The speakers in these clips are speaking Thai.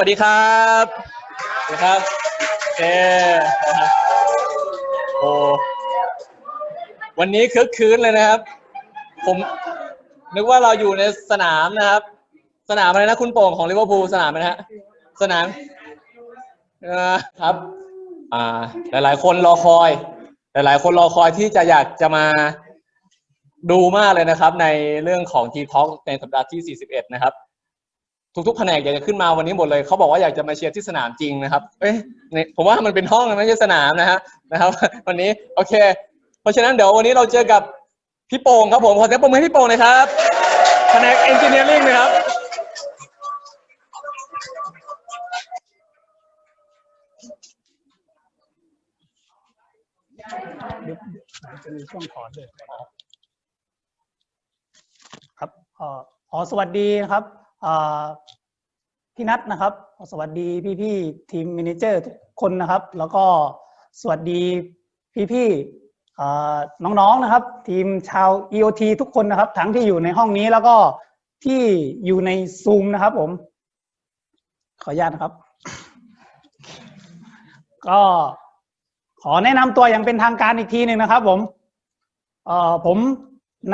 สวัสดีครับสวัสดีครับโอเคโอ้วันนี้คึกคืนเลยนะครับ ผมนึกว่าเราอยู่ในสนามนะครับ สนามอะไรนะคุณโป่งของลิเวอร์พูลสนามอะไรนะฮะ สนามครับ อ่า หลาย ๆ คนรอคอย หลาย ๆ คนรอคอยที่จะอยากจะมาดูมากเลยนะครับ ในเรื่องของ T Talk ในสัปดาห์ที่ 41 นะครับ ทุกๆแผนกอยากจะขึ้นมาวันนี้หมดเลยเขาบอกว่าอยากจะมาเชียร์ที่สนามจริงนะครับเอ้ยผมว่ามันเป็นห้องไม่ใช่สนามนะฮะนะครับ วันนี้โอเค เพราะฉะนั้นเดี๋ยววันนี้เราเจอกับพี่โป่งครับผมขอเสียงปรบมือให้พี่โป่งหน่อยครับแผนกเอนจิเนียริ่งนะครับจะมีช่วงถอนด้วยครับอ่อขอสวัสดีครับ พี่นัทนะครับ สวัสดีพี่ๆทีมมินิเจอร์ทุกคนนะครับ แล้วก็สวัสดีพี่ๆเอ่น้องๆนะครับ ทีมชาว EOT ทุกคนนะครับ ทั้งที่อยู่ในห้องนี้แล้วก็ที่อยู่ในซูมนะครับผม ขออนุญาตครับ ก็ขอแนะนำตัวอย่างเป็นทางการอีกทีหนึ่งนะครับผมผม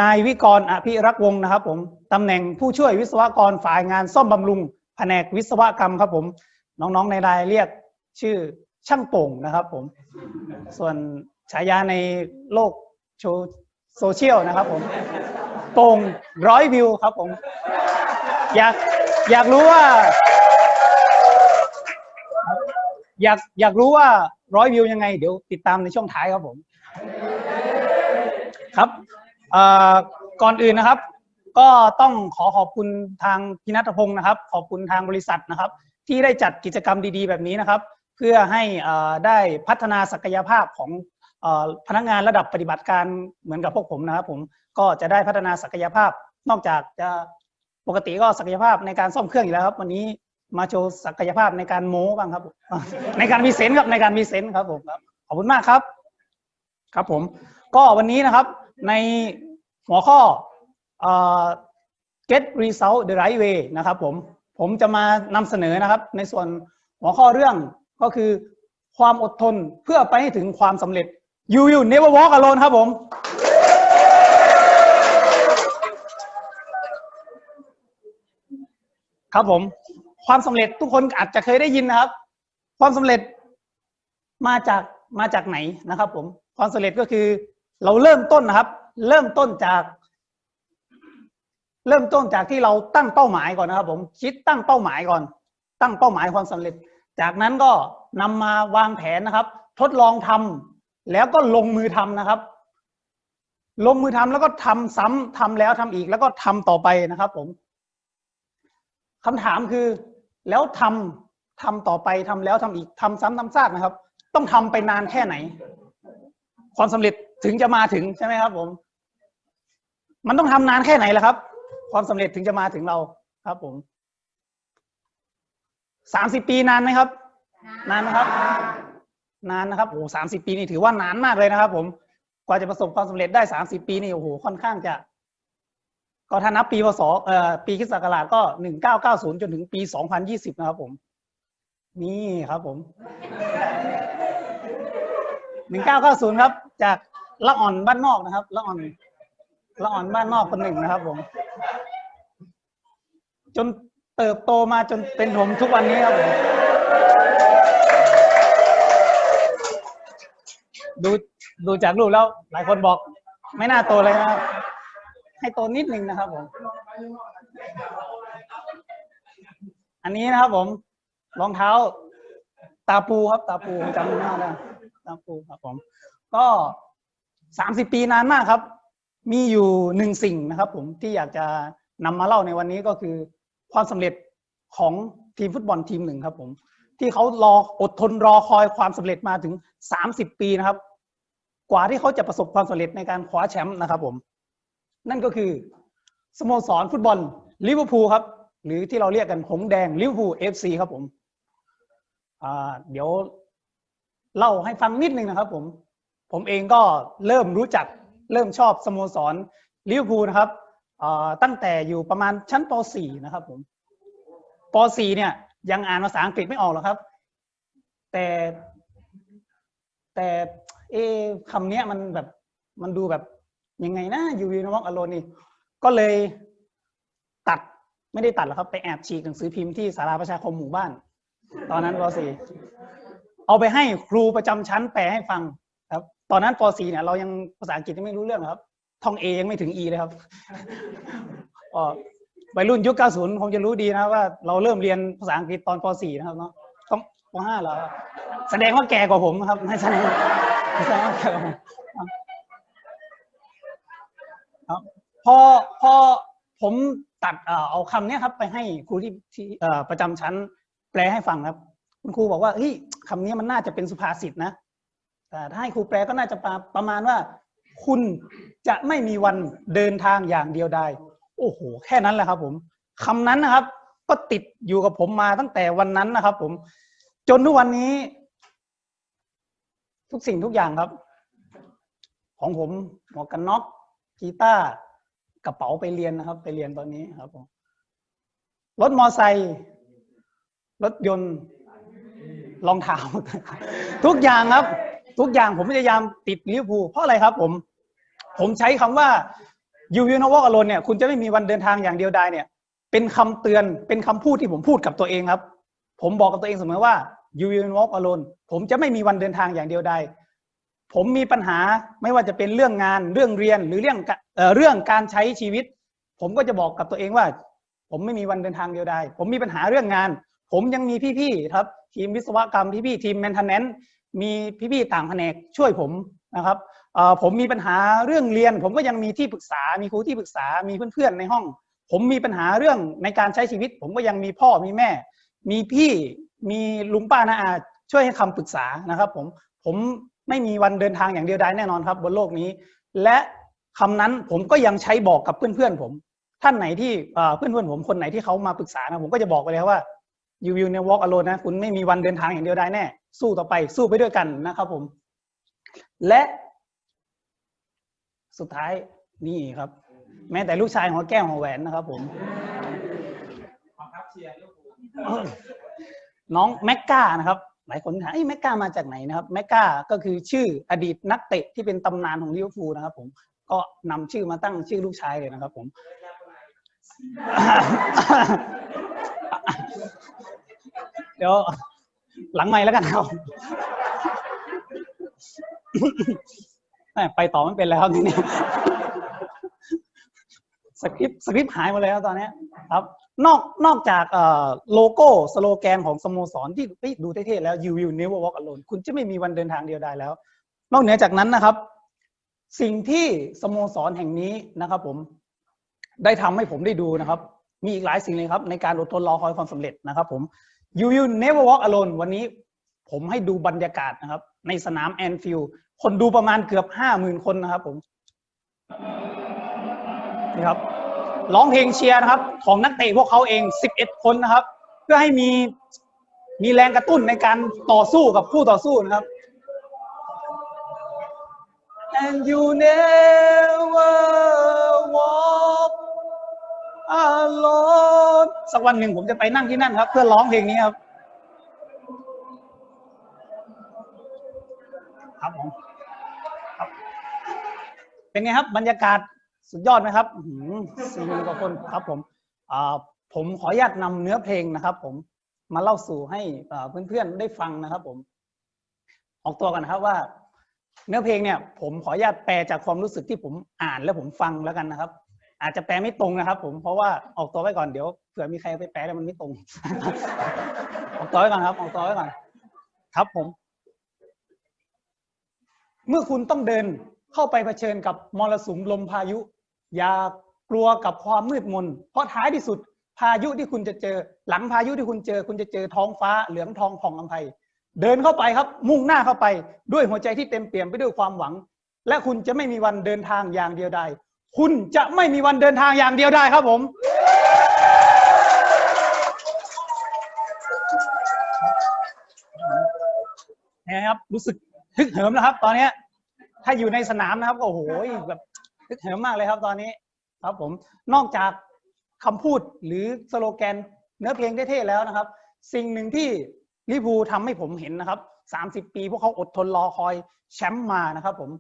นายวิกรณ์อภิรักษ์วงศ์นะครับผมตำแหน่งผู้ช่วยวิศวกรฝ่ายงานซ่อมบำรุง แผนกวิศวกรรมครับผม น้องๆในรายเรียกชื่อช่างโป่งนะครับผม ส่วนฉายาในโลกโซเชียลนะครับผม โป่งร้อยวิวครับผม อยากอยากรู้ว่า อยากอยากรู้ว่าร้อยวิวยังไง เดี๋ยวติดตามในช่วงท้ายครับผม ครับ ก่อนอื่นนะครับ ก็ต้องขอขอบคุณทางพินัทพงศ์นะครับ ขอบคุณทางบริษัทนะครับ ที่ได้จัดกิจกรรมดีๆ แบบนี้นะครับ เพื่อให้ได้พัฒนาศักยภาพของอพนักงานระดับปฏิบัติการเหมือนกับพวกผมนะครับ ผมก็จะได้พัฒนาศักยภาพ นอกจากจะปกติก็ศักยภาพในการซ่อมเครื่องอยู่แล้วครับ วันนี้มาโชว์ศักยภาพในการโม้บ้างครับ ในการมีเซนครับในการมีเซนครับผมครับขอบคุณมากครับ ครับผม ก็วันนี้นะครับ ในหัวข้ออ get result the right way นะครับผมผมจะมานำเสนอนะครับ ในส่วนหัวข้อเรื่องก็คือความอดทนเพื่อไปให้ถึงความสำเร็จ you will never walk alone ครับผม ครับผม ความสำเร็จทุกคนอาจจะเคยได้ยินนะครับ ความสำเร็จมาจากมาจากไหนนะครับผม ความสำเร็จก็คือ เราเริ่มต้นนะครับ เริ่มต้นจาก เริ่มต้นจากที่เราตั้งเป้าหมายก่อนนะครับ ผมคิดตั้งเป้าหมายก่อน ตั้งเป้าหมายความสำเร็จ จากนั้นก็นำมาวางแผนนะครับ ทดลองทำแล้วก็ลงมือทำนะครับ ลงมือทำแล้วก็ทำซ้ำทำแล้วทำอีกแล้วก็ทำต่อไปนะครับ ผมคำถามคือ แล้วทำทำต่อไปทำแล้วทำอีกทำซ้ำทำซากนะครับ ต้องทำไปนานแค่ไหน ความสำเร็จ ถึงจะมาถึงใช่ไหมครับ ผม มันต้องทำนานแค่ไหนล่ะครับ ความสำเร็จถึงจะมาถึงเราครับ ผมสามสิบปีนานไหมครับ นานไหมครับ นานนะครับโอ้สามสิบปีนี่ถือว่านานมากเลยนะครับ ผมกว่าจะประสบความสำเร็จได้สามสิบปีนี่โอ้โหค่อนข้างจะก็ถ้านับปีพศเอ่อปีคศักราชก็หนึ่งเก้าเก้าศูนย์จนถึงปีสองพันยี่สิบนะครับ ผม นี่ครับ ผมหนึ่งเก้าเก้าศูนย์ครับ จาก ละอ่อนบ้านนอกนะครับละอ่อนละอ่อนบ้านนอกคนหนึ่งนะครับ ผม จนเติบโตมาจนเป็นผมทุกวันนี้ครับผมดูดูจากรูปแล้ว หลายคนบอก ไม่น่าโตเลยนะครับให้โตนิดหนึ่งนะครับผม อันนี้นะครับผมรองเท้า ตาปูครับ ตาปูจำหน้าได้ตาปูครับผม ก็ สามสิบปีนานมากครับ มีอยู่หนึ่งสิ่งนะครับ ผมที่อยากจะนำมาเล่าในวันนี้ก็คือ ความสำเร็จของทีมฟุตบอลทีมหนึ่งครับผม ที่เขารออดทนรอคอยความสำเร็จมาถึงสามสิบปีนะครับ กว่าที่เขาจะประสบความสำเร็จในการคว้าแชมป์นะครับ ผม นั่นก็คือสโมสรฟุตบอลลิเวอร์พูลครับ หรือที่เราเรียกกันหงแดงลิเวอร์พูลเอฟซีครับผมเดี๋ยวเล่าให้ฟังนิดนึงนะครับ ผม ผมเองก็เริ่มรู้จักเริ่มชอบสโมสรลิเวอร์พูลนะครับตั้งแต่อยู่ประมาณชั้นป .4 นะครับผมป .4 เนี่ย ยังอ่านภาษาอังกฤษไม่ออกหรอกครับ แต่ แต่เอคำนี้มันแบบมันดูแบบยังไงนะยูวีนวอกอโลนี่ก็เลยตัดไม่ได้ตัดหรอกครับ ไปแอบฉีกหนังสือพิมพ์ที่สาราประชาคมหมู่บ้าน ตอนนั้นป .4 เอาไปให้ครูประจำชั้นแปลให้ฟัง อนนั้นป .4 เนี่ยเรายังภาษาอังกฤษยังไม่รู้เรื่องครับ ท่องเอยังไม่ถึง E เลยครับอ๋อวัยรุ่นยุค 90 คงจะรู้ดีนะว่าเราเริ่มเรียนภาษาอังกฤษตอนป .4 นะครับเนาะต้องป .5 เหรอแสดงว่าแก่กว่าผมครับไม่แสดงแสดงว่าแก่กว่าผมครับพอพอผมตัดเออเอาคำนี้ครับ ไปให้ครูที่ที่ประจำชั้น แปลให้ฟังครับ คุณครูบอกว่าเฮ้ยคำนี้มันน่าจะเป็นสุภาษิตนะ แต่ถ้าให้ครูแปลก็น่าจะประประมาณว่า คุณจะไม่มีวันเดินทางอย่างเดียวได้โอ้โห แค่นั้นแหละครับ ผมคำนั้นนะครับ ก็ติดอยู่กับผมมาตั้งแต่วันนั้นนะครับ ผม จนทุกวันนี้ ทุกสิ่งทุกอย่างครับ ของผมหมวกกันน็อกกีตาร์กระเป๋าไปเรียนนะครับ ไปเรียนตอนนี้ครับผมรถมอไซค์รถยนต์รองเท้าทุกอย่างครับ ทุกอย่างผมพยายามติดลิเวอร์พูลเพราะอะไรครับผม ผมใช้คำว่า you will not walk alone เนี่ยคุณจะไม่มีวันเดินทางอย่างเดียวดายเนี่ย เป็นคำเตือนเป็นคำพูดที่ผมพูดกับตัวเองครับ ผมบอกกับตัวเองเสมอว่า you will not walk alone ผมจะไม่มีวันเดินทางอย่างเดียวดายผมมีปัญหาไม่ว่าจะเป็นเรื่องงานเรื่องเรียนหรือเรื่องกะเออเรื่องการใช้ชีวิต ผมก็จะบอกกับตัวเองว่า ผมไม่มีวันเดินทางเดียวดายผมมีปัญหาเรื่องงาน ผมยังมีพี่ๆครับ ทีมวิศวกรรมพี่ๆทีม maintenance มี มีพี่ๆต่างแผนกช่วยผมนะครับผมมีปัญหาเรื่องเรียน ผมก็ยังมีที่ปรึกษา มีครูที่ปรึกษา มีเพื่อนๆในห้อง ผมมีปัญหาเรื่องในการใช้ชีวิต ผมก็ยังมีพ่อมีแม่ มีพี่มีลุงป้านาอาช่วยให้คำปรึกษานะครับ ผมผมไม่มีวันเดินทางอย่างเดียวดายแน่นอนครับ บนโลกนี้ และคำนั้นผมก็ยังใช้บอกกับเพื่อนๆผม ท่านไหนที่เอ่อเพื่อนๆผมคนไหนที่เขามาปรึกษานะผมก็จะบอกไปเลยว่า you will never walk alone นะคุณไม่มีวันเดินทางอย่างเดียวได้แน่ สู้ต่อไปสู้ไปด้วยกันนะครับผม และสุดท้ายนี่ครับ แม้แต่ลูกชายหัวแก้วหัวแหวนนะครับผมน้องแมกกานะครับ หลายคนถามไอ้แมกกามาจากไหนนะครับแมกกาก็คือชื่ออดีตนักเตะที่เป็นตำนานของลิเวอร์พูลนะครับผมก็นำชื่อมาตั้งชื่อลูกชายเลยนะครับ ผมเดี๋ยว หลังไม่แล้วกันครับไปต่อไม่เป็นแล้วทีนี้สคริปต์สคริปต์หายหมดเลยครับตอนนี้ครับ นอกนอกจากโลโก้สโลแกนของสโมสรที่ดูเท่ๆแล้ว you will never walk alone คุณจะไม่มีวันเดินทางเดียวได้แล้ว นอกเหนือจากนั้นนะครับ สิ่งที่สโมสรแห่งนี้นะครับ ผมได้ทำให้ผมได้ดูนะครับ มีอีกหลายสิ่งเลยครับ ในการอดทนรอคอยความสำเร็จนะครับ ผม you will never walk alone วันนี้ผมให้ดูบรรยากาศนะครับ ในสนามแอนฟิลด์คนดูประมาณเกือบห้าหมื่นคนนะครับผมนี่ครับร้องเพลงเชียร์นะครับ ของนักเตะพวกเขาเอง 11 คนนะครับ เพื่อให้มีมีแรงกระตุ้นในการต่อสู้กับคู่ต่อสู้นะครับ and you never walk สักวันหนึ่งผมจะไปนั่งที่นั่นครับ เพื่อร้องเพลงนี้ครับ ครับผมครับ เป็นไงครับ บรรยากาศสุดยอดไหมครับสี่หมื่นกว่าคนครับผมอ่าผมขออนุญาตนำเนื้อเพลงนะครับ ผมมาเล่าสู่ให้เพื่อนๆได้ฟังนะครับ ผม ออกตัวกันนะครับว่า เนื้อเพลงเนี่ย ผมขออนุญาตแปลจากความรู้สึกที่ผมอ่านแล้วผมฟังแล้วกันนะครับ อาจจะแปลไม่ตรงนะครับ ผมเพราะว่าออกตัวไว้ก่อนเดี๋ยวเผื่อมีใครไปแปลแล้วมันไม่ตรง ออกตัวไว้ก่อนครับ ออกตัวไว้ก่อน ครับผม เมื่อคุณต้องเดินเข้าไปเผชิญกับมรสุมลมพายุ อย่ากลัวกับความมืดมน เพราะท้ายที่สุด พายุที่คุณจะเจอ หลังพายุที่คุณเจอ คุณจะเจอท้องฟ้าเหลืองทองผ่องอำไพเดินเข้าไปครับ มุ่งหน้าเข้าไปด้วยหัวใจที่เต็มเปี่ยมไปด้วยความหวัง และคุณจะไม่มีวันเดินทางอย่างเดียวได้ คุณจะไม่มีวันเดินทางอย่างเดียวได้ครับผม นะครับ รู้สึกฮึกเหิมแล้วครับ ตอนนี้ถ้าอยู่ในสนามนะครับก็โอ้โหแบบฮึกเหิมมากเลยครับตอนนี้ ครับผม นอกจากคำพูดหรือสโลแกนเนื้อเพลงเท่ๆแล้วนะครับ สิ่งหนึ่งที่ลิพูทำให้ผมเห็นนะครับ 30 ปีพวกเขาอดทนรอคอยแชมป์มานะครับผม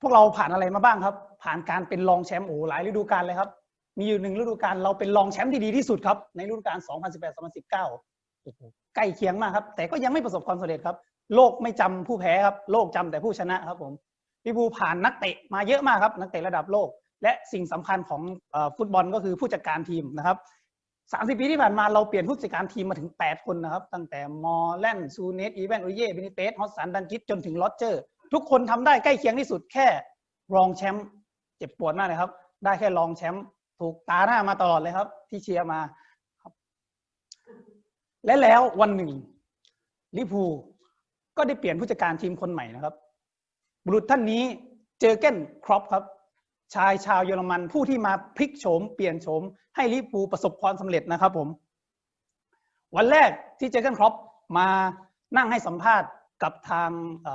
พวกเราผ่านอะไรมาบ้างครับ ผ่านการเป็นรองแชมป์โอ้หลายฤดูกาลเลยครับ มีอยู่หนึ่งฤดูกาลเราเป็นรองแชมป์ที่ดีที่สุดครับ ในฤดูกาล 2018-2019 ใกล้เคียงมากครับ แต่ก็ยังไม่ประสบความสำเร็จครับ โลกไม่จำผู้แพ้ครับ โลกจำแต่ผู้ชนะครับผมลิเวอร์พูผ่านนักเตะมาเยอะมากครับ นักเตะระดับโลก และสิ่งสำคัญของอฟุตบอลก็คือผู้จัดการทีมนะครับ30 ปีที่ผ่านมาเราเปลี่ยนผู้จัดการทีมมาถึง 8 คนนะครับ ตั้งแต่มอร์แลนซูเนสอีแวนโอเย่เบนิเตสฮอสสันดันกิสจนถึงลอเจอร์ ทุกคนทำได้ใกล้เคียงที่สุดแค่รองแชมป์เจ็บปวดมากเลยครับ ได้แค่รองแชมป์ถูกตาหน้ามาตลอดเลยครับ ที่เชียร์มาครับ และแล้ววันหนึ่งลิพูก็ได้เปลี่ยนผู้จัดการทีมคนใหม่นะครับ บุรุษท่านนี้เจอเกนครอปครับ ชายชาวเยอรมันผู้ที่มาพลิกโฉมเปลี่ยนโฉมให้ลิพูประสบความสำเร็จนะครับผม วันแรกที่เจอเกนครอปมานั่งให้สัมภาษณ์กับทางเ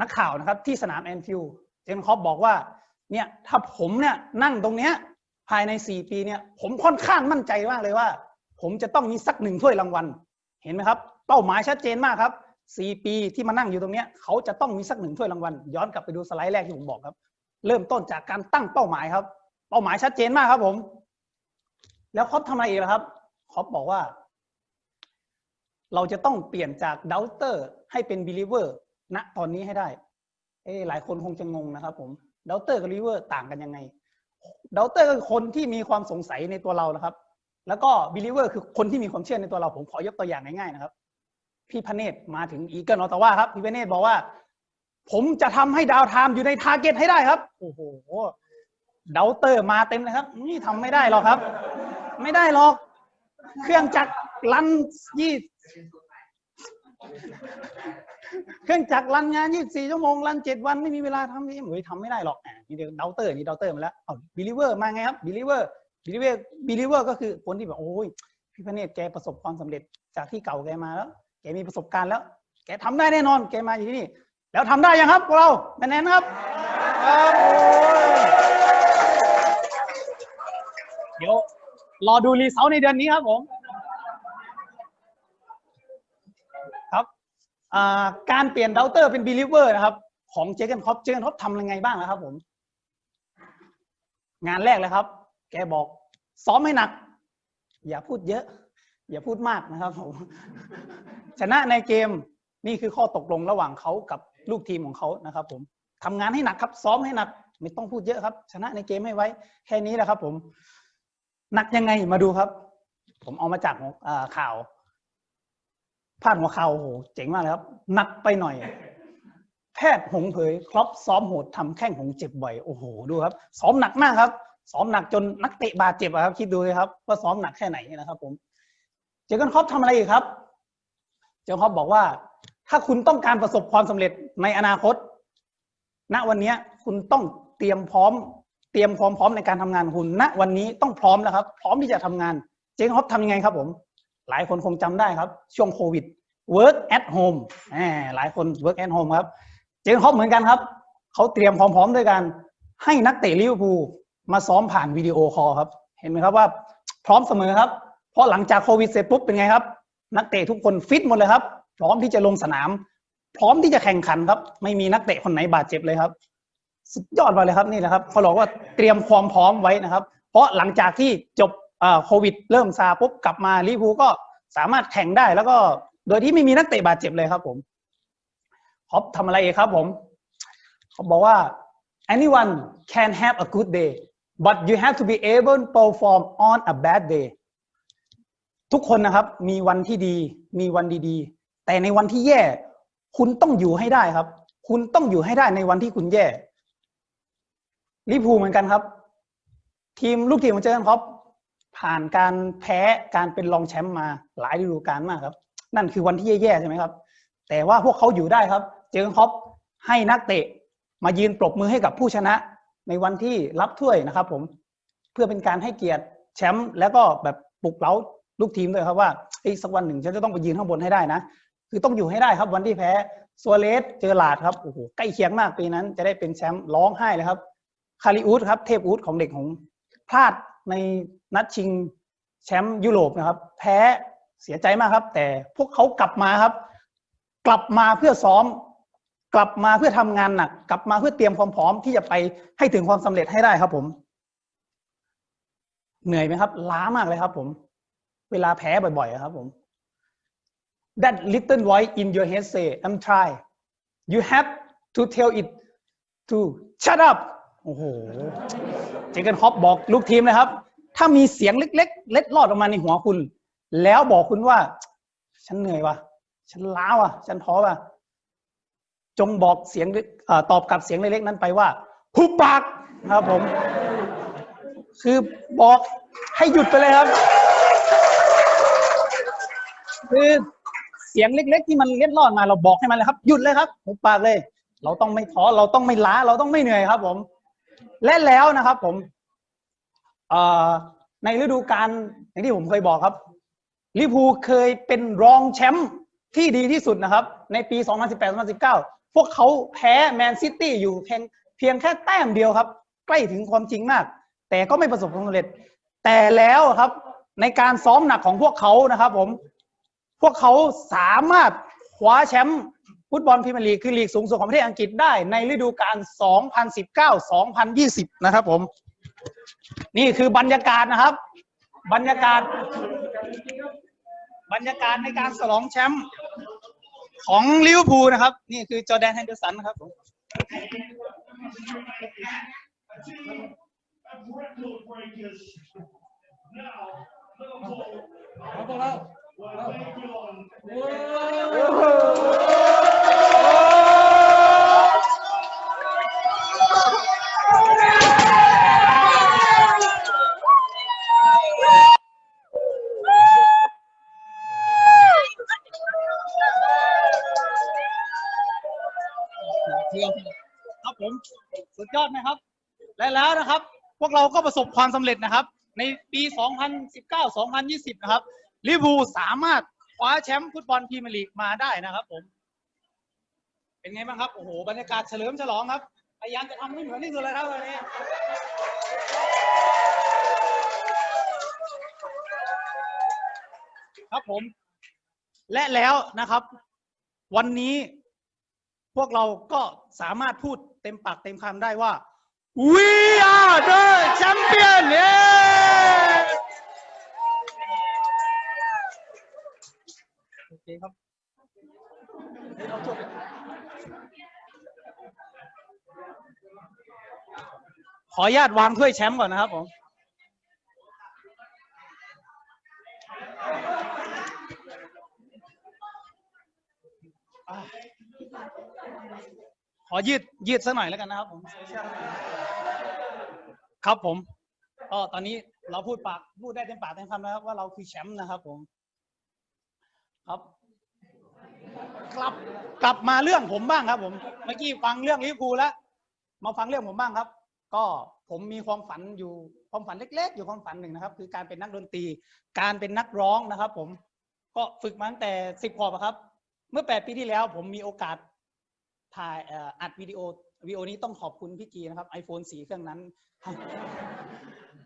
นักข่าวนะครับที่สนามแอนฟิลด์เจอร์เกนคอปบอกว่าเนี่ยถ้าผมเนี่ยนั่งตรงเนี้ยภายใน 4 ปีเนี่ยผมค่อนข้างมั่นใจมากเลยว่า ผมจะต้องมีสักหนึ่งถ้วยรางวัล เห็นไหมครับ เป้าหมายชัดเจนมากครับ 4 ปีที่มานั่งอยู่ตรงเนี้ยเขาจะต้องมีสักหนึ่งถ้วยรางวัล ย้อนกลับไปดูสไลด์แรกที่ผมบอกครับ เริ่มต้นจากการตั้งเป้าหมายครับ เป้าหมายชัดเจนมากครับผม แล้วคอปทำอะไรอีกล่ะครับคอปบอกว่า เราจะต้องเปลี่ยนจากด o เตอร์ให้เป็นบิลิเวอร์ ณตอนนี้ให้ได้ เอ้หลายคนคงจะงงนะครับผมเด o เตอร์กับบิเวอร์ต่างกันยังไงเด o เตอร์คือคนที่มีความสงสัยในตัวเรานะครับ แล้วก็บิลิเวอร์คือคนที่มีความเชื่อในตัวเรา ผมขอยกตัวอย่างง่ายๆนะครับ พี่พเนตมาถึงอีเกิลนอตว่าครับ พี่พเนตบอกว่า ผมจะทำให้ดาวไทม์อยู่ในทาร์เก็ตให้ได้ครับ โอ้โหเดาเตอร์มาเต็มเลยครับ นี่ทำไม่ได้หรอกครับ ไม่ได้หรอก เครื่องจักรลันยี่ เครื่องจักรรันงาน 24 ชั่วโมงรัน 7 วันไม่มีเวลาทำนี่เฮ้ยทำไม่ได้หรอกอะนี่เดี๋ยวดาวเตอร์นี่ดาวเตอร์มาแล้วเอาบิลิเวอร์มาไงครับบิลิเวอร์บิลิเวอร์บิลิเวอร์ก็คือคนที่แบบโอ้ยพี่พระเนตรแกประสบความสำเร็จจากที่เก่าแกมาแล้ว แกมีประสบการณ์แล้ว แกทำได้แน่นอน แกมาอยู่ที่นี่ แล้วทำได้ยังครับพวกเราแน่นครับครับเดี๋ยวรอดูรีเซลในเดือนนี้ครับผม การเปลี่ยนเดาเตอร์เป็น believer นะครับของเจเกนท็อปเจเกนท็อปทำยังไงบ้างนะครับผม งานแรกเลยครับ แกบอกซ้อมให้หนัก อย่าพูดเยอะ อย่าพูดมากนะครับผมชนะในเกมนี่คือข้อตกลงระหว่างเขากับลูกทีมของเขานะครับผมทำงานให้หนักครับ ซ้อมให้หนัก ไม่ต้องพูดเยอะครับ ชนะในเกมให้ไว้ แค่นี้แหละครับ ผมหนักยังไงมาดูครับ ผมเอามาจากข่าว พาดหัวข่าวโอโหเจ๋งมากเลยครับหนักไปหน่อย แพทย์หงเผยครอปซ้อมโหดทำแข้งหงเจ็บบ่อยโอ้โหดูครับ ซ้อมหนักมากครับ ซ้อมหนักจนนักเตะบาดเจ็บครับ คิดดูเลยครับว่าซ้อมหนักแค่ไหนนะครับ ผม เจอกันครอปทำอะไรอีกครับ เจอครอปบอกว่า ถ้าคุณต้องการประสบความสำเร็จในอนาคต ณวันนี้คุณต้องเตรียมพร้อม เตรียมความพร้อมในการทำงานคุณ ณวันนี้ต้องพร้อมแล้วครับ พร้อมที่จะทำงาน เจอกันครอปทำยังไงครับผม หลายคนคงจำได้ครับ ช่วงโควิด work at home หลายคน work at home ครับ เจนฮอปเหมือนกันครับ เขาเตรียมความพร้อมด้วยกันให้นักเตะลิเวอร์พูลมาซ้อมผ่านวิดีโอคอลครับ เห็นไหมครับว่าพร้อมเสมอครับ เพราะหลังจากโควิดเสร็จปุ๊บเป็นไงครับ นักเตะทุกคนฟิตหมดเลยครับ พร้อมที่จะลงสนาม พร้อมที่จะแข่งขันครับ ไม่มีนักเตะคนไหนบาดเจ็บเลยครับ สุดยอดมากเลยครับนี่แหละครับเขาบอกว่าเตรียมความพร้อมไว้นะครับ เพราะหลังจากที่จบ โควิดเริ่มซาปุ๊บกลับมาลิเวอร์พูลก็สามารถแข่งได้แล้วก็โดยที่ไม่มีนักเตะบาดเจ็บเลยครับผมฮอปทำอะไรอีกครับผมเขาบอกว่า anyone can have a good day but you have to be able to perform on a bad day ทุกคนนะครับมีวันที่ดี มีวันดีๆ แต่ในวันที่แย่ คุณต้องอยู่ให้ได้ครับ คุณต้องอยู่ให้ได้ในวันที่คุณแย่ลิพูเหมือนกันครับ ทีมลูกทีมของเจอร์นคอป ผ่านการแพ้การเป็นรองแชมป์มาหลายฤดูกาลมากครับ นั่นคือวันที่แย่ๆใช่ไหมครับ แต่ว่าพวกเขาอยู่ได้ครับ เจอร์เกนคล็อปให้นักเตะมายืนปรบมือให้กับผู้ชนะ ในวันที่รับถ้วยนะครับ ผมเพื่อเป็นการให้เกียรติแชมป์แล้วก็แบบปลุกเร้าลูกทีมด้วยครับว่าอีกสักวันหนึ่งฉันจะต้องไปยืนข้างบนให้ได้นะ คือต้องอยู่ให้ได้ครับ วันที่แพ้ซัวเรสเจอหลาดครับโอ้โหใกล้เคียงมากปีนั้น จะได้เป็นแชมป์ร้องไห้เลยครับ คาริอูดครับ เทพอูดของเด็กของพลาดใน นัดชิงแชมป์ยุโรปนะครับ แพ้เสียใจมากครับ แต่พวกเขากลับมาครับ กลับมาเพื่อซ้อม กลับมาเพื่อทำงานหนัก กลับมาเพื่อเตรียมความพร้อมที่จะไปให้ถึงความสำเร็จให้ได้ครับผม เหนื่อยไหมครับ ล้ามากเลยครับ ผม เวลาแพ้บ่อยๆอะครับผม That little voice in your head say I'm try you have to tell it to shut up โอ้โห เจเกนฮอปบอกลูกทีมนะครับ ถ้ามีเสียงเล็ก ๆ เล็ดลอดออกมาในหัวคุณ แล้วบอกคุณว่า ฉันเหนื่อยว่ะ ฉันล้าว่ะ ฉันท้อว่ะ จงบอกเสียงอตอบกลับเสียงเล็กๆนั้นไปว่าหุบปากนะครับผม คือบอกให้หยุดไปเลยครับ คือเสียงเล็ก ๆ ที่มันเล็ดลอดมาเราบอกให้มันเลยครับ หยุดเลยครับหุบปากเลย เราต้องไม่ท้อเราต้องไม่ล้า เราต้องไม่เหนื่อยครับ ผม และแล้วนะครับ ผม ในฤดูกาลอย่างที่ผมเคยบอกครับลิพูเคยเป็นรองแชมป์ที่ดีที่สุดนะครับ ในปี 2018-2019 พวกเขาแพ้แมนซิตี้อยู่เพียงเพียงแค่แต้มเดียวครับ ใกล้ถึงความจริงมาก แต่ก็ไม่ประสบความสำเร็จ แต่แล้วครับในการซ้อมหนักของพวกเขานะครับผม พวกเขาสามารถคว้าแชมป์ฟุตบอลพรีเมียร์ลีกคือลีกสูงสุดของประเทศอังกฤษได้ในฤดูกาล 2019-2020 นะครับผม นี่คือบรรยากาศนะครับ บรรยากาศ บรรยากาศในการฉลองแชมป์ของลิเวอร์พูลนะครับ นี่คือจอแดนแฮนเดอร์สันนะครับผมเอาพวกเรา will take you on. ครับผมสุดยอดนะครับ และแล้วนะครับ พวกเราก็ประสบความสำเร็จนะครับ ในปี 2019-2020 นะครับลิเวอร์พูลสามารถคว้าแชมป์ฟุตบอลพรีเมียร์ลีกมาได้นะครับผม เป็นไงบ้างครับ โอ้โห บรรยากาศเฉลิมฉลองครับ พยายามจะทำให้เหมือนที่สุดเลยครับวันนี้ ครับผม และแล้วนะครับ วันนี้ พวกเราก็สามารถพูดเต็มปากเต็มคำได้ว่า we are the champion เย้โอเคครับเดี๋ยวเราจบขออนุญาตวางถ้วยแชมป์ก่อนนะครับผม ขอยืดยืดสักหน่อยแล้วกันนะครับผม ครับผมก็ตอนนี้เราพูดปากพูดได้เต็มปากเต็มคำแล้วว่าเราคือแชมป์นะครับ ผม ครับ กลับกลับมาเรื่องผมบ้างครับ ผมเมื่อกี้ฟังเรื่องลิเวอร์พูลแล้วมาฟังเรื่องผมบ้างครับ ก็ผมมีความฝันอยู่ความฝันเล็ก ๆ อยู่ความฝันหนึ่งนะครับ คือการเป็นนักดนตรี การเป็นนักร้องนะครับ ผม ก็ฝึกมาตั้งแต่สิบขวบครับ เมื่อแปดปีที่แล้ว ผมมีโอกาส ถ่ายอัดวิดีโอวิดีโอนี้ต้องขอบคุณพี่กีนะครับ iPhone 4 เครื่องนั้น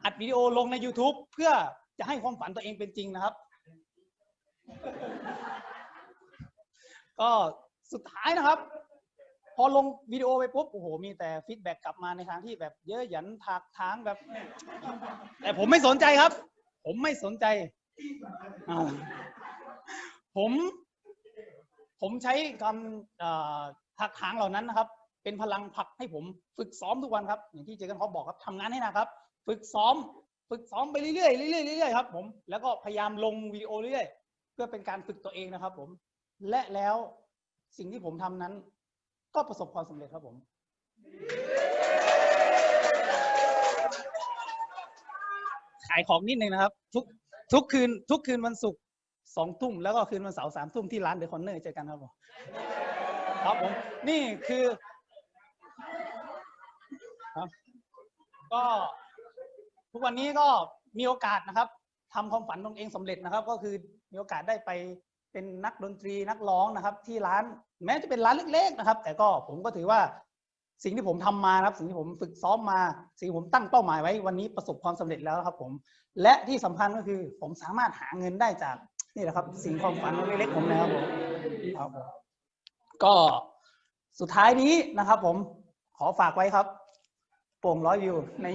อัดวิดีโอลงใน YouTube เพื่อจะให้ความฝันตัวเองเป็นจริงนะครับ ก็สุดท้ายนะครับ พอลงวิดีโอไปปุ๊บโอ้โห มีแต่ฟีดแบ็กกลับมาในทางที่แบบเยอะหยันถากทางแบบ แต่ผมไม่สนใจครับ ผมไม่สนใจ ผม ผมใช้คำ เอ่อถักถางเหล่านั้นนะครับ เป็นพลังผลักให้ผมฝึกซ้อมทุกวันครับ อย่างที่เจกันเขาบอกครับทำงานให้หนะครับ ฝึกซ้อม ฝึกซ้อมไปเรื่อยๆเรื่อยๆเรื่อยๆครับผมแล้วก็พยายามลงวิดีโอเรื่อยๆเพื่อเป็นการฝึกตัวเองนะครับ ผม และแล้วสิ่งที่ผมทำนั้น ก็ประสบความสำเร็จครับผมขายของนิดนึงนะครับ ทุกทุกคืน ทุกคืนวันศุกร์สองทุ่มแล้วก็คืนวันเสาร์สามทุ่มที่ร้านเดอะคอนเนอร์เจอกันครับผม ครับผมนี่คือก็ทุกวันนี้ก็มีโอกาสนะครับทำความฝันตนเองสำเร็จนะครับ ก็คือมีโอกาสได้ไปเป็นนักดนตรีนักร้องนะครับ ที่ร้านแม้จะเป็นร้านเล็ก ๆนะครับ แต่ก็ผมก็ถือว่าสิ่งที่ผมทำมานะครับ สิ่งที่ผมฝึกซ้อมมา สิ่งที่ผมตั้งเป้าหมายไว้วันนี้ประสบความสำเร็จแล้วครับ ผม และที่สำคัญก็คือผมสามารถหาเงินได้จากนี่แหละครับ สิ่งความฝันเล็กๆผมนะครับผมครับผม ก็สุดท้ายนี้นะครับผมขอฝากไว้ครับ โป่งร้อยวิวใน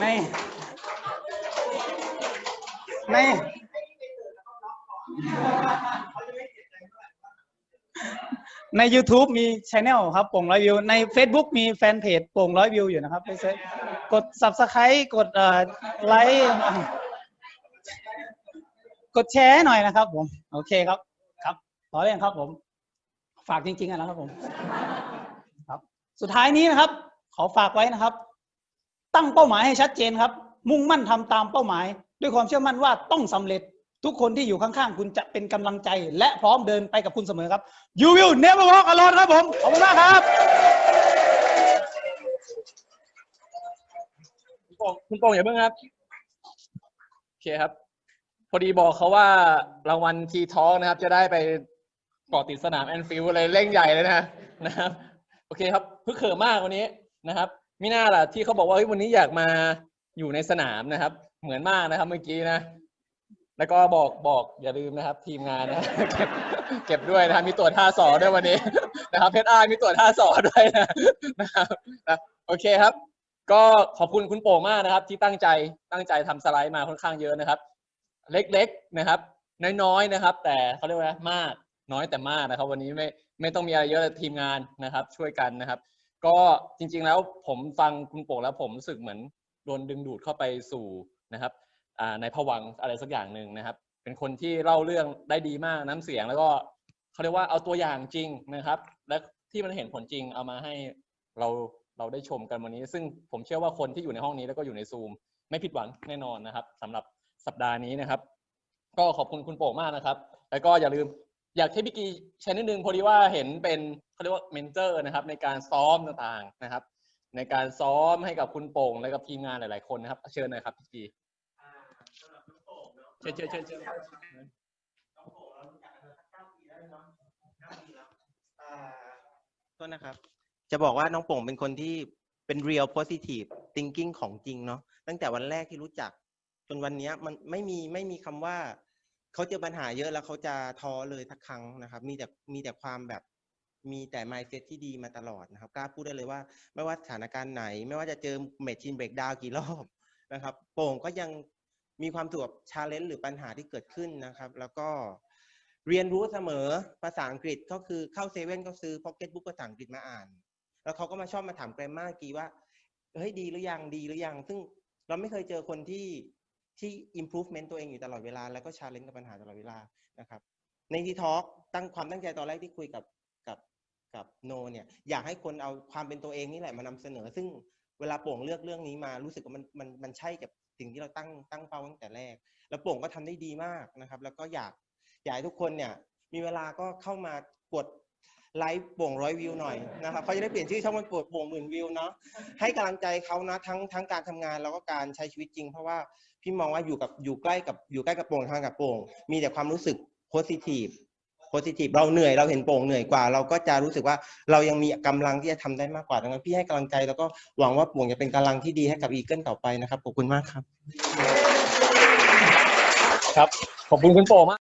ใน ใน ใน YouTube มีช anel ครับโป่งร้อยวิว ใน Facebook มีแฟนเพจโป่งร้อยวิวอยู่นะครับไปเซิร์ชกด subscribe กดไลค์กดแชร์หน่อยนะครับผม โอเคครับ ต่อเรื่องครับผม ฝากจริงๆอะนะครับผม ครับ สุดท้ายนี้นะครับ ขอฝากไว้นะครับ ตั้งเป้าหมายให้ชัดเจนครับ มุ่งมั่นทำตามเป้าหมาย ด้วยความเชื่อมั่นว่าต้องสำเร็จทุกคนที่อยู่ข้างๆ คุณจะเป็นกำลังใจและพร้อมเดินไปกับคุณเสมอครับ You will never walk alone ครับผม ขอบคุณมากครับคุณโป่งคุณโป่งอย่าเพิ่งครับ โอเคครับ พอดีบอกเขาว่ารางวัลทีท้องนะครับ จะได้ไปเกาะติดสนามแอนฟิลด์เลยเร่งใหญ่เลยนะนะครับโอเคครับพึกเขิมมากวันนี้นะครับมิน่าล่ะที่เขาบอกว่าเฮ้ยวันนี้อยากมาอยู่ในสนามนะครับ เหมือนมากนะครับเมื่อกี้นะ แล้วก็บอกบอกอย่าลืมนะครับ ทีมงานนะเก็บเก็บด้วยนะครับมีตรวจท่าสอด้วยวันนี้นะครับเพชรอามีตรวจท่าสอด้วยนะนะครับโอเคครับ ก็ขอบคุณคุณโป่งมากนะครับ ที่ตั้งใจตั้งใจทำสไลด์มาค่อนข้างเยอะนะครับ เล็กๆนะครับ น้อยๆนะครับ แต่เขาเรียกว่ามาก น้อยแต่มากนะครับ วันนี้ไม่ไม่ต้องมีอะไรเยอะทีมงานนะครับ ช่วยกันนะครับ ก็จริงๆแล้วผมฟังคุณโป่งแล้วผมรู้สึกเหมือนโดนดึงดูดเข้าไปสู่นะครับในผวังอะไรสักอย่างหนึ่งนะครับ เป็นคนที่เล่าเรื่องได้ดีมากน้ำเสียงแล้วก็เขาเรียกว่าเอาตัวอย่างจริงนะครับ และที่มันเห็นผลจริงเอามาให้เราเราได้ชมกันวันนี้ ซึ่งผมเชื่อว่าคนที่อยู่ในห้องนี้แล้วก็อยู่ในซูม ไม่ผิดหวังแน่นอนนะครับสำหรับสัปดาห์นี้นะครับ ก็ขอบคุณคุณโป่งมากนะครับ แล้วก็อย่าลืม อยากให้พี่กีแชร์นิดนึงพอดีว่าเห็นเป็นเขาเรียกว่าเมนเจอร์นะครับ ในการซ้อมต่างๆนะครับ ในการซ้อมให้กับคุณโป่งและกับทีมงานหลายๆคนนะครับ เชิญหน่อยครับพี่กีเชิญเชิญเชิญเชิญอ่าโทษนะครับ จะบอกว่าน้องโป่งเป็นคนที่เป็น real positive thinking ของจริงเนาะตั้งแต่วันแรกที่รู้จัก จนวันเนี้ยมันไม่มีไม่มีคำว่า เขาเจอปัญหาเยอะแล้วเขาจะท้อเลยทักครั้งนะครับ มีแต่มีแต่ความแบบมีแต่ mindset ที่ดีมาตลอดนะครับกล้าพูดได้เลยว่า ไม่ว่าสถานการณ์ไหน ไม่ว่าจะเจอเมชินเบรกดาวกี่รอบนะครับ โป่งก็ยังมีความถูกับชาเลนจ์หรือปัญหาที่เกิดขึ้นนะครับ แล้วก็เรียนรู้เสมอภาษาอังกฤษก็คือเข้าเซเว่นก็ซื้อพ็อกเก็ตบุ๊กภาษาอังกฤษมาอ่าน แล้วเขาก็มาชอบมาถามแกรมมากีว่าเฮ้ยดีหรือยังดีหรือยัง ซึ่งเราไม่เคยเจอคนที่ ที่ improvement ตัวเองอยู่ตลอดเวลา แล้วก็ challenge กับปัญหาตลอดเวลานะครับในที่ทอล์กตั้งความตั้งใจตอนแรกที่คุยกับกับกับโนเนี่ยอยากให้คนเอาความเป็นตัวเองนี่แหละมานำเสนอ ซึ่งเวลาโป่งเลือกเรื่องนี้มารู้สึกว่ามันมันมันใช่กับสิ่งที่เราตั้งตั้งเป้าตั้งแต่แรก แล้วโป่งก็ทำได้ดีมากนะครับ แล้วก็อยากอยากให้ทุกคนเนี่ยมีเวลาก็เข้ามากดไลค์โป่งร้อยวิวหน่อยนะครับเขาจะได้เปลี่ยนชื่อช่องมันปวดโป่งหมื่นวิวเนาะให้กำลังใจเขานะทั้งทั้งการทำงานแล้วก็การใช้ชีวิตจริง เพราะว่า พี่มองว่าอยู่กับอยู่ใกล้กับอยู่ใกล้กับโป่งทางกับโป่ง มีแต่ความรู้สึกโพสิทีฟโพสิทีฟเราเหนื่อยเราเห็นโป่งเหนื่อยกว่า เราก็จะรู้สึกว่าเรายังมีกำลังที่จะทำได้มากกว่าดังนั้นพี่ให้กำลังใจแล้วก็หวังว่าโป่งจะเป็นกำลังที่ดีให้กับอีเกิลต่อไปนะครับขอบคุณมากครับ ครับขอบคุณคุณโป่งมาก